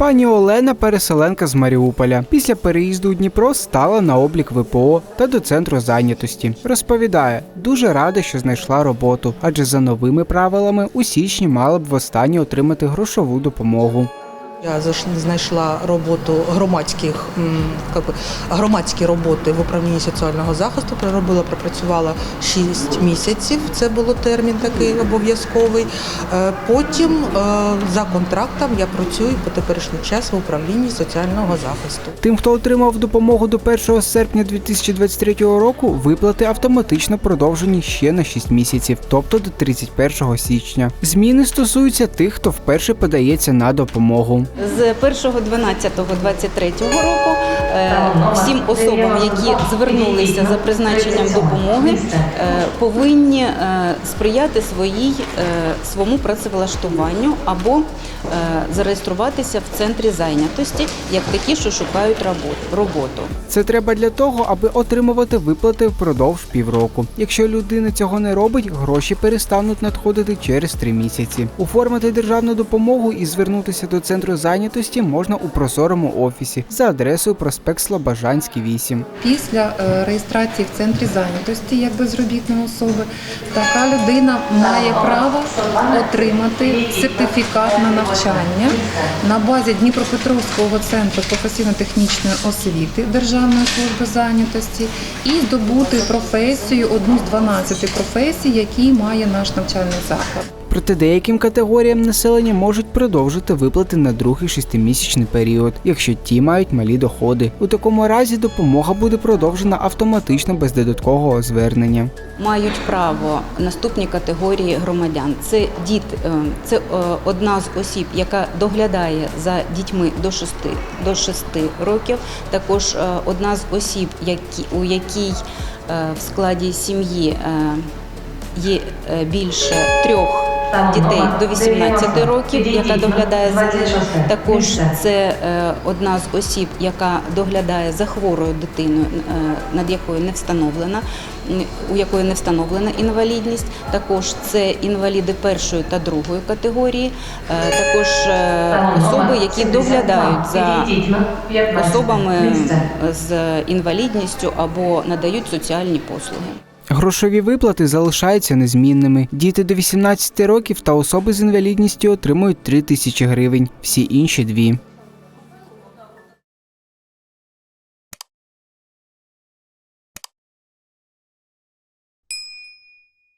Пані Олена переселенка з Маріуполя. Після переїзду у Дніпро стала на облік ВПО та до центру зайнятості. Розповідає, дуже рада, що знайшла роботу, адже за новими правилами у січні мала б востаннє отримати грошову допомогу. Я знайшла роботу громадських би, громадські роботи в управлінні соціального захисту. Проробила, пропрацювала 6 місяців. Це було термін такий обов'язковий. Е, Потім е, за контрактом я працюю по теперішній час в управлінні соціального захисту. Тим, хто отримав допомогу до 1 серпня 2023 року, виплати автоматично продовжені ще на 6 місяців, тобто до 31 січня. Зміни стосуються тих, хто вперше подається на допомогу. З 1.12.23 року всім особам, які звернулися за призначенням допомоги, е, повинні е, сприяти своїй е, своєму працевлаштуванню або е, зареєструватися в центрі зайнятості як такі, що шукають робот- роботу. Це треба для того, аби отримувати виплати впродовж півроку. Якщо людина цього не робить, гроші перестануть надходити через три місяці. Оформити державну допомогу і звернутися до центру зайнятості можна у прозорому офісі за адресою проспект Слобожанський 8. Після е, реєстрації в центрі зайнятості як безробітної особи така людина має право отримати сертифікат на навчання на базі Дніпропетровського центру професійно-технічної освіти Державної служби зайнятості і здобути професію одну з 12 професій, які має наш навчальний заклад. Проте деяким категоріям населення можуть продовжити виплати на другий шестимісячний період, якщо ті мають малі доходи. У такому разі допомога буде продовжена автоматично без додаткового звернення. мають право наступні категорії громадян. Це діт, е, це е, одна з осіб, яка доглядає за дітьми до 6, до 6 років. Також е, одна з осіб, які, у якій в складі сім'ї є більше трьох. Дітей до 18 років, яка доглядає за. Також це е, одна з осіб, яка доглядає за хворою дитиною, е, над якою не встановлена, у якої не встановлена інвалідність. Також це інваліди першої та другої категорії, е, також особи, які доглядають за особами з інвалідністю або надають соціальні послуги. Грошові виплати залишаються незмінними. Діти до 18 років та особи з інвалідністю отримують 3 тисячі гривень, всі інші дві.